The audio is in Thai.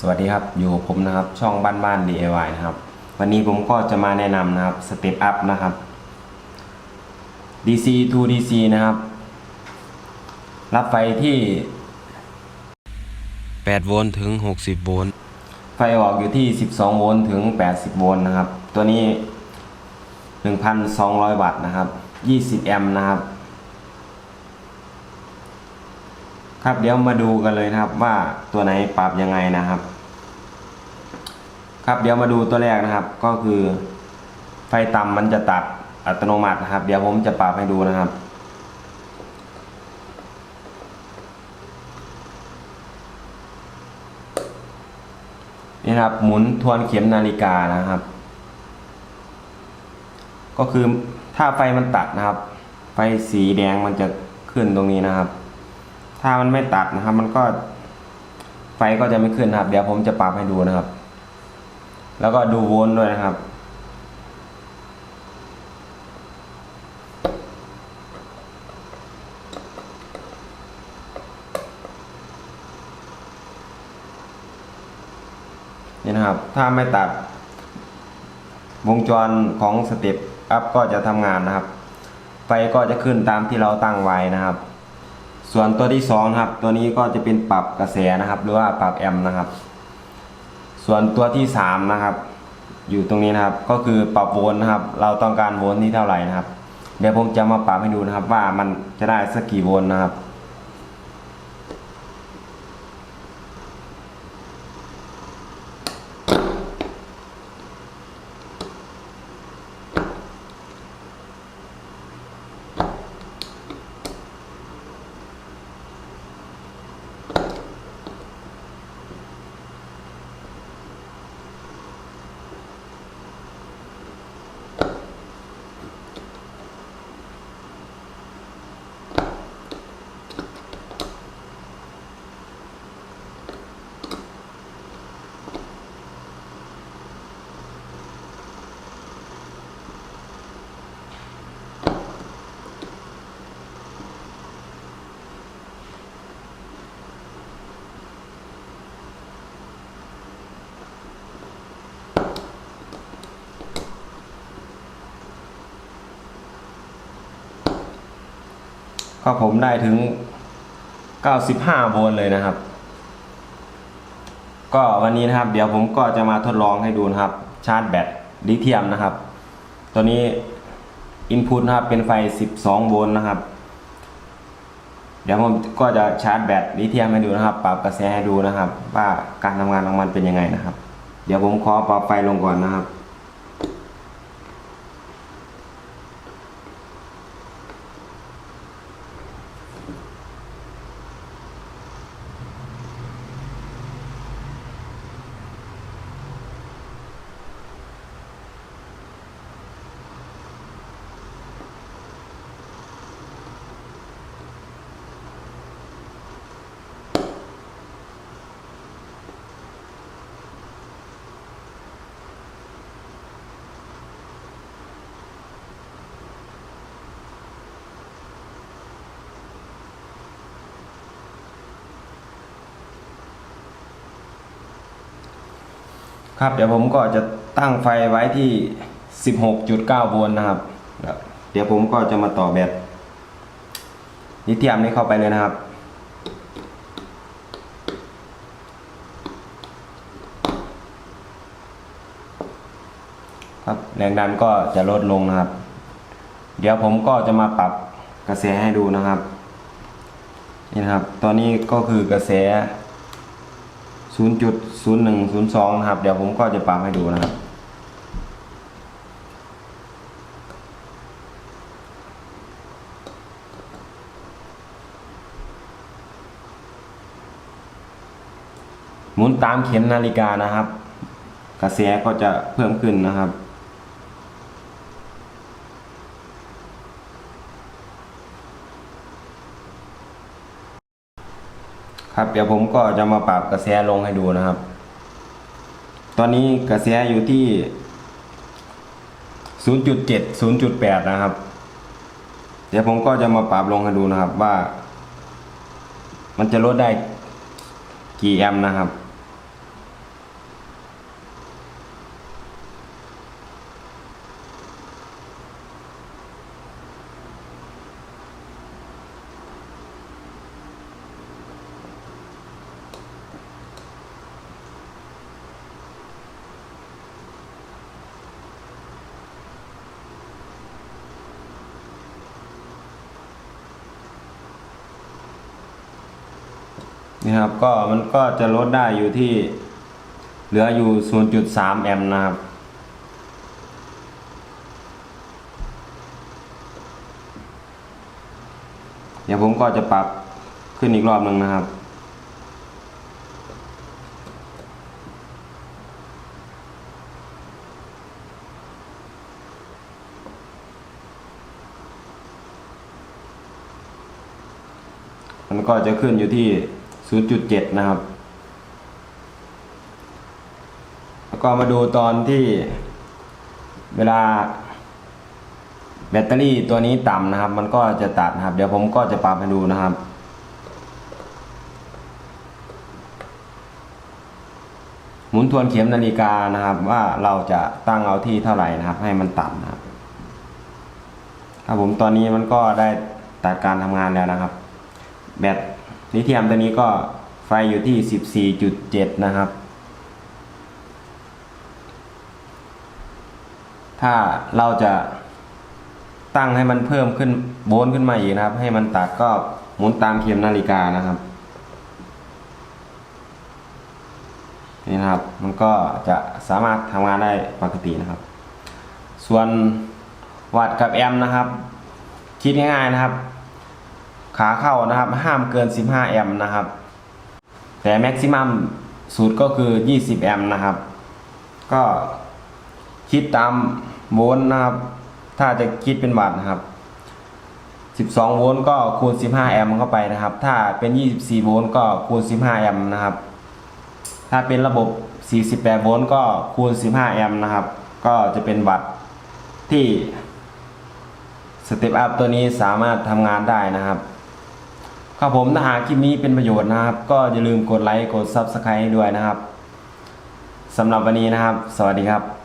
สวัสดีครับ อยู่กับผมนะครับช่องบ้านบ้าน DIY นะครับ วันนี้ผมก็จะมาแนะนำนะครับสเต็ปอัพนะครับ DC to DC นะครับ รับไฟที่8โวลต์ถึง 60 โวลต์ไฟออกอยู่ที่ 12 โวลต์ถึง 80 โวลต์นะครับ ตัวนี้ 1,200 วัตต์นะครับ 20 แอมป์นะครับ ครับเดี๋ยวมาดูกันเลยนะครับว่าตัวไหนปรับยังไงนะครับ ครับเดี๋ยวมาดูตัวแรกนะครับก็คือ ไฟต่ำมันจะตัดอัตโนมัตินะครับ เดี๋ยวผมจะปรับให้ดูนะครับนี่ครับหมุนทวนเข็มนาฬิกานะครับ ก็คือถ้าไฟมันตัดนะครับ ไฟสีแดงมันจะขึ้นตรงนี้นะครับ ถ้ามันไม่ตัดนะครับ มันก็ไฟก็จะไม่ขึ้นนะครับ เดี๋ยวผมจะปรับให้ดูนะครับ แล้วก็ดูโวลต์ด้วยนะครับนี่นะครับ ถ้าไม่ตัด วงจรของสเต็ปอัพก็จะทำงานนะครับ ไฟก็จะขึ้นตามที่เราตั้งไว้นะครับ ส่วนตัวที่สองนะครับ ตัวนี้ก็จะเป็นปรับกระแสนะครับ หรือว่าปรับแอมป์นะครับ ส่วนตัวที่สามนะครับ อยู่ตรงนี้นะครับ ก็คือปรับโวลต์นะครับ เราต้องการโวลต์ที่เท่าไหร่นะครับ เดี๋ยวผมจะมาปรับให้ดูนะครับ ว่ามันจะได้สักกี่โวลต์นะครับ ก็ผมได้ถึง 95 โวลต์เลยนะครับ ก็วันนี้นะครับ เดี๋ยวผมก็จะมาทดลองให้ดูนะครับ ชาร์จแบตลิเธียมนะครับ ตัวนี้อินพุตนะครับเป็นไฟ 12 โวลต์นะครับ เดี๋ยวผมก็จะชาร์จแบตลิเธียมให้ดูนะครับ ปรับกระแสให้ดูนะครับ ว่าการทำงานของมันเป็นยังไงนะครับ เดี๋ยวผมขอปรับไฟลงก่อนนะครับ ครับ เดี๋ยวผมก็จะตั้งไฟไว้ที่ 16.9 โวลต์นะครับ เดี๋ยวผมก็จะมาต่อแบตลิเธียมนี้เข้าไปเลยนะครับครับแรงดันก็จะลดลงนะครับ เดี๋ยวผมก็จะมาปรับกระแสให้ดูนะครับ นี่นะครับ ตอนนี้ก็คือกระแส 0.0102 นะครับ เดี๋ยวผมก็จะปรับให้ดูนะครับ หมุนตามเข็มนาฬิกานะครับ กระแสก็จะเพิ่มขึ้นนะครับ ครับ เดี๋ยวผมก็จะมาปรับกระแสลงให้ดูนะครับ ตอนนี้กระแสอยู่ที่ 0.7 0.8 นะครับ เดี๋ยวผมก็จะมาปรับลงให้ดูนะครับว่า มันจะลดได้กี่แอมป์นะครับ นี่ครับก็มันก็จะลดได้อยู่ที่เหลืออยู่ 0.3 แอมป์นะครับ เดี๋ยวผมก็จะปรับขึ้นอีกรอบหนึ่งนะครับ มันก็จะขึ้นอยู่ที่ 0.7 นะครับ แล้วก็มาดูตอนที่เวลาแบตเตอรี่ตัวนี้ต่ำนะครับ มันก็จะตัดนะครับ เดี๋ยวผมก็จะปรับให้ดูนะครับหมุนทวนเข็มนาฬิกานะครับ ว่าเราจะตั้งเอาที่เท่าไหร่นะครับ ให้มันต่ำนะครับครับผมตอนนี้มันก็ได้ตัดการทำงานแล้วนะครับ แบต ลิเธียมตัวนี้ก็ไฟอยู่ที่ 14.7 นะครับ ถ้าเราจะตั้งให้มันเพิ่มขึ้นโวลต์ขึ้นมาอีกนะครับ ให้มันตัดก็หมุนตามเข็มนาฬิกานะครับนี่นะครับ มันก็จะสามารถทำงานได้ปกตินะครับ ส่วนวัดกับแอมนะครับ คิดง่ายๆนะครับ ขาเข้านะครับ ห้ามเกิน 15 แอมป์นะครับ แต่แม็กซิมัมสูตรก็คือ 20 แอมป์นะครับ ก็คิดตามโวลต์นะครับ ถ้าจะคิดเป็นวัตต์นะครับ 12 โวลต์ก็คูณ 15 แอมป์เข้าไปนะครับ ถ้าเป็น 24 โวลต์ก็คูณ 15 แอมป์นะครับ ถ้าเป็นระบบ 48 โวลต์ก็คูณ 15 แอมป์นะครับ ก็จะเป็นวัตต์ที่สเต็ปอัพตัวนี้สามารถทำงานได้นะครับ ครับผมถ้าหากคลิปนี้เป็นประโยชน์นะครับ ก็อย่าลืมกดไลค์กด Subscribe ด้วยนะครับสำหรับวันนี้นะครับ สวัสดีครับ